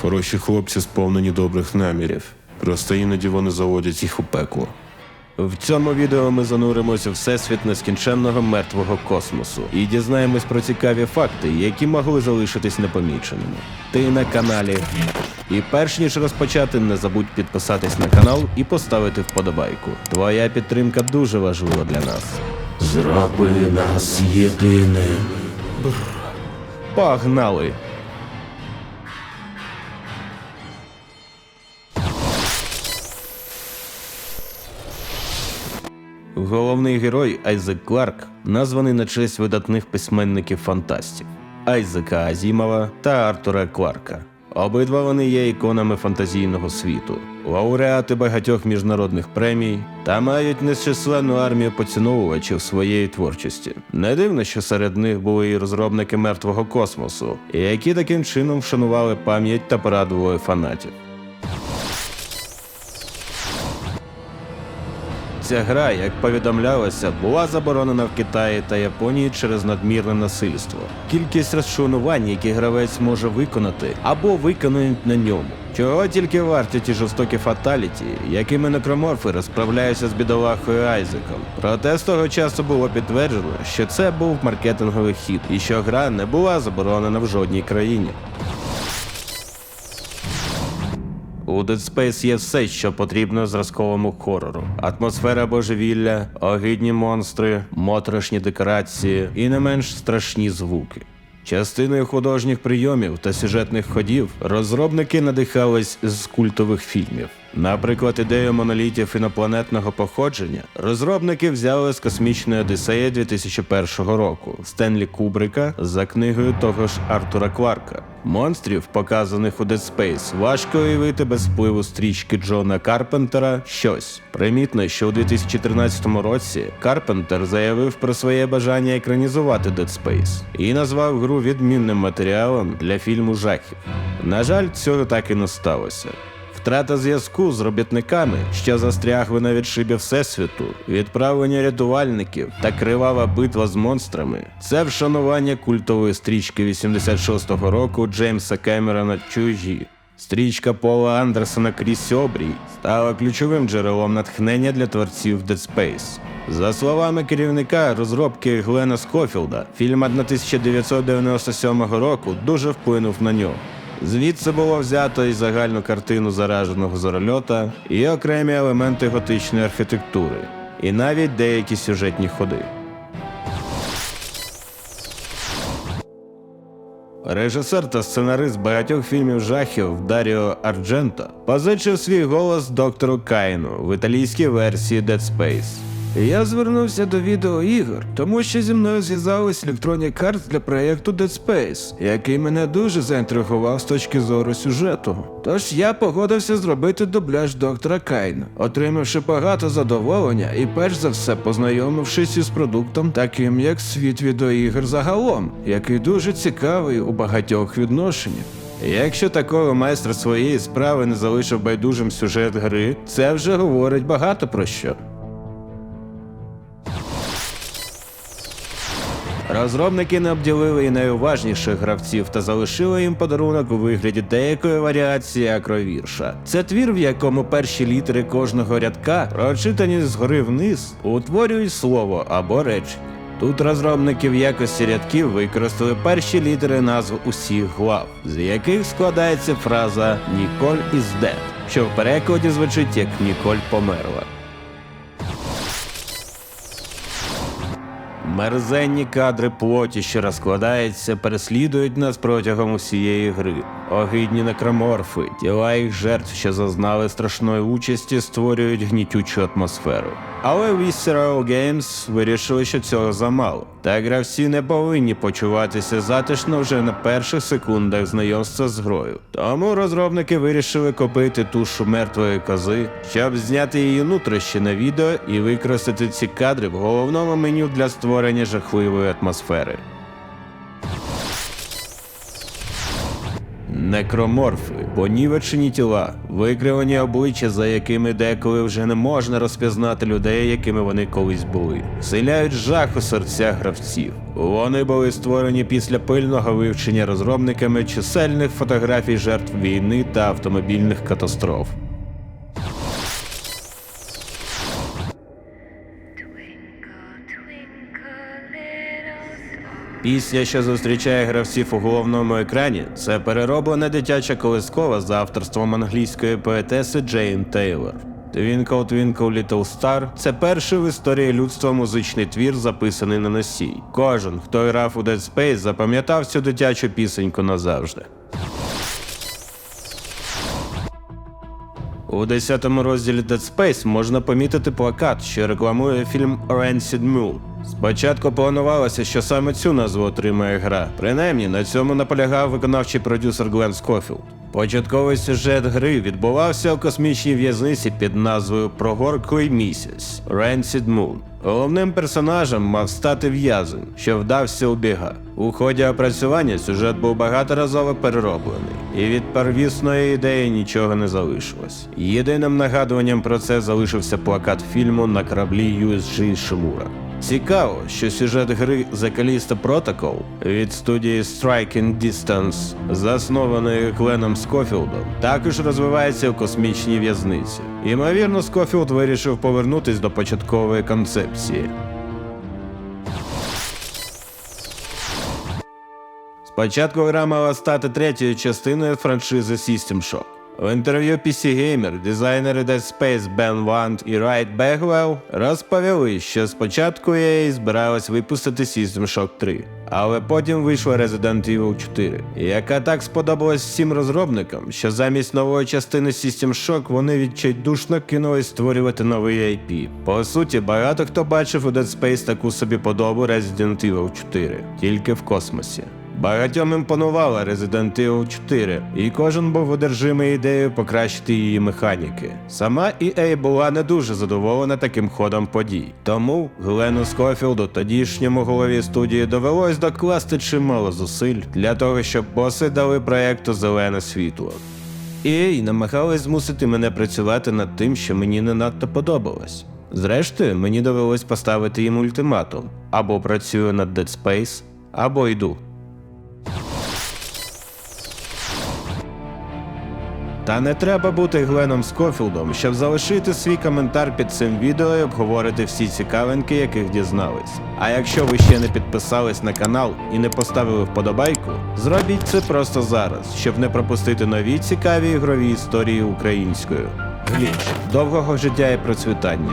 Хороші хлопці сповнені добрих намірів. Просто іноді вони заводять їх у пекло. В цьому відео ми зануримося в всесвіт нескінченного мертвого космосу і дізнаємось про цікаві факти, які могли залишитись непоміченими. Ти на каналі. І перш ніж розпочати, не забудь підписатись на канал і поставити вподобайку. Твоя підтримка дуже важлива для нас. Зроби нас єдиним. Погнали! Головний герой Айзек Кларк названий на честь видатних письменників фантастів Айзека Азімова та Артура Кларка. Обидва вони є іконами фантазійного світу, лауреати багатьох міжнародних премій та мають нечисленну армію поціновувачів своєї творчості. Не дивно, що серед них були і розробники мертвого космосу, які таким чином вшанували пам'ять та порадували фанатів. Ця гра, як повідомлялося, була заборонена в Китаї та Японії через надмірне насильство. Кількість розчленувань, які гравець може виконати або виконують на ньому. Чого тільки варті ті жорстокі фаталіті, якими некроморфи розправляються з бідолахою Айзеком. Проте з того часу було підтверджено, що це був маркетинговий хід і що гра не була заборонена в жодній країні. У Dead Space є все, що потрібно зразковому хорору: атмосфера божевілля, огидні монстри, моторошні декорації і не менш страшні звуки. Частиною художніх прийомів та сюжетних ходів розробники надихались з культових фільмів. Наприклад, ідею монолітів інопланетного походження розробники взяли з космічної Одіссеї 2001 року Стенлі Кубрика за книгою того ж Артура Кларка. Монстрів, показаних у Dead Space, важко уявити без впливу стрічки Джона Карпентера щось. Примітно, що у 2013 році Карпентер заявив про своє бажання екранізувати Dead Space і назвав гру відмінним матеріалом для фільму жахів. На жаль, цього так і не сталося. Втрата зв'язку з робітниками, що застрягли на відшибі Всесвіту, відправлення рятувальників та кривава битва з монстрами це вшанування культової стрічки 86-го року Джеймса Кемерона Чужі. Стрічка Пола Андерсона Крізь обрій стала ключовим джерелом натхнення для творців Dead Space. За словами керівника розробки Глена Скофілда, фільм 1997 року дуже вплинув на нього. Звідси було взято і загальну картину зараженого зорольота, і окремі елементи готичної архітектури, і навіть деякі сюжетні ходи. Режисер та сценарист багатьох фільмів жахів Даріо Ардженто позичив свій голос доктору Кайну в італійській версії Dead Space. Я звернувся до відеоігор, тому що зі мною зв'язались Electronic Arts для проєкту Dead Space, який мене дуже заінтригував з точки зору сюжету. Тож я погодився зробити дубляж доктора Кайна, отримавши багато задоволення і перш за все познайомившись із продуктом, таким як світ відеоігр загалом, який дуже цікавий у багатьох відношеннях. Якщо такого майстра своєї справи не залишив байдужим сюжет гри, це вже говорить багато про що. Розробники не обділили і найуважніших гравців та залишили їм подарунок у вигляді деякої варіації акровірша. Це твір, в якому перші літери кожного рядка, прочитані згори вниз, утворюють слово або реч. Тут розробники в якості рядків використали перші літери назв усіх глав, з яких складається фраза Ніколь із dead», що в перекладі звучить як Ніколь померла. Мерзенні кадри плоті, що розкладається, переслідують нас протягом усієї гри. Огидні некроморфи, тіла їх жертв, що зазнали страшної участі, створюють гнітючу атмосферу. Але Visceral Games вирішили, що цього замало. Та гравці не повинні почуватися затишно вже на перших секундах знайомства з грою. Тому розробники вирішили купити тушу мертвої кози, щоб зняти її нутрощі на відео і використати ці кадри в головному меню для створення жахливої атмосфери. Некроморфи, понівечені тіла, викривані обличчя, за якими деколи вже не можна розпізнати людей, якими вони колись були, вселяють жах у серця гравців. Вони були створені після пильного вивчення розробниками чисельних фотографій жертв війни та автомобільних катастроф. Пісня, що зустрічає гравців у головному екрані, це перероблена дитяча колискова за авторством англійської поетеси Джейн Тейлор. Twinkle Twinkle Little Star – це перший в історії людства музичний твір, записаний на носій. Кожен, хто грав у Dead Space, запам'ятав цю дитячу пісеньку назавжди. У 10-му розділі Dead Space можна помітити плакат, що рекламує фільм Rancid Moon. Спочатку планувалося, що саме цю назву отримає гра. Принаймні, на цьому наполягав виконавчий продюсер Глен Скофілд. Початковий сюжет гри відбувався у космічній в'язниці під назвою Прогорклий місяць Rancid Moon. Головним персонажем мав стати в'язень, що вдався у біга. У ході опрацювання сюжет був багаторазово перероблений, і від первісної ідеї нічого не залишилось. Єдиним нагадуванням про це залишився плакат фільму на кораблі USG Шимура. Цікаво, що сюжет гри The Callisto Protocol від студії Striking Distance, заснованої Кленом Скофілдом, також розвивається у космічній в'язниці. Ймовірно, Скофілд вирішив повернутись до початкової концепції. Спочатку гра мала стати третьою частиною франшизи System Shock. В інтерв'ю PC Gamer дизайнери Dead Space Ben Wand і Wright Bagwell розповіли, що спочатку EA збиралась випустити System Shock 3, але потім вийшла Resident Evil 4, яка так сподобалась всім розробникам, що замість нової частини System Shock вони відчайдушно кинулись створювати новий IP. По суті, багато хто бачив у Dead Space таку собі подобу Resident Evil 4, тільки в космосі. Багатьом імпонувала Resident Evil 4, і кожен був одержимий ідеєю покращити її механіки. Сама EA була не дуже задоволена таким ходом подій. Тому Глену Скофілду, тодішньому голові студії, довелось докласти чимало зусиль для того, щоб боси дали проекту зелене світло. EA намагались змусити мене працювати над тим, що мені не надто подобалось. Зрештою, мені довелось поставити їм ультиматум: або працюю над Dead Space, або йду. Та не треба бути Гленом Скофілдом, щоб залишити свій коментар під цим відео і обговорити всі цікавинки, яких дізнались. А якщо ви ще не підписались на канал і не поставили вподобайку, зробіть це просто зараз, щоб не пропустити нові цікаві ігрові історії українською. Гліч довгого життя і процвітання.